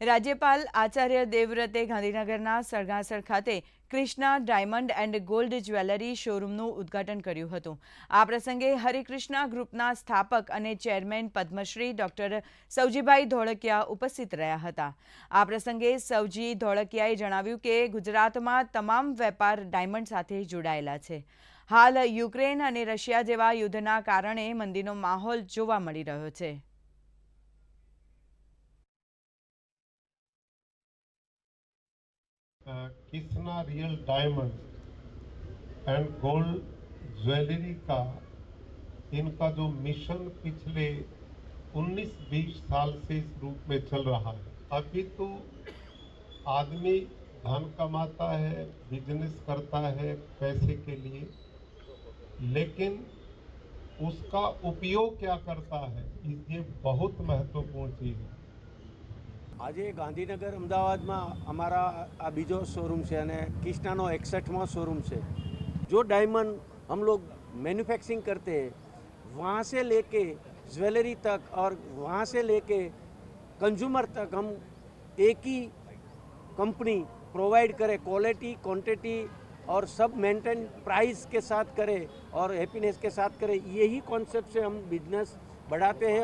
રાજ્યપાલ આચાર્ય દેવવ્રતે ગાંધીનગરના સરગાસર ખાતે Krishna diamond and gold jewellery શોરૂમનું ઉદ્ઘાટન કર્યું હતું. આ પ્રસંગે હરિકૃષ્ણા ગ્રુપના સ્થાપક અને ચેરમેન પદ્મશ્રી ડોક્ટર સૌજીભાઈ ધોળકિયા ઉપસ્થિત રહ્યા હતા. આ પ્રસંગે સૌજી ધોળકિયાએ જણાવ્યું કે ગુજરાતમાં તમામ વેપાર ડાયમંડ સાથે જોડાયેલા છે. હાલ યુક્રેન અને રશિયા જેવા યુદ્ધના કારણે મંદીનો માહોલ જોવા મળી રહ્યો છે. Kisna real diamond and gold jewellery का इनका जो मिशन पिछले 19-20 साल से इस रूप में चल रहा है। अभी तो आदमी धन कमाता है बिज़नेस करता है पैसे के लिए, लेकिन उसका उपयोग क्या करता है, ये बहुत महत्वपूर्ण चीज़ है। આજે ગાંધીનગર અમદાવાદમાં અમારા આ બીજો શોરૂમ છે અને કિસ્ટાનો એકસઠમાં शोरूम છે जो डायमंड हम लोग मैन्युफैक्चरिंग करते हैं वहाँ से लेके ज्वेलरी तक और वहाँ से लेके कंज्यूमर तक हम एक ही कंपनी प्रोवाइड करे क्वालिटी क्वांटिटी और सब मेंटेन प्राइस के साथ करे और हैप्पीनेस के साथ करे यही कॉन्सेप्ट से हम बिजनेस बढ़ाते हैं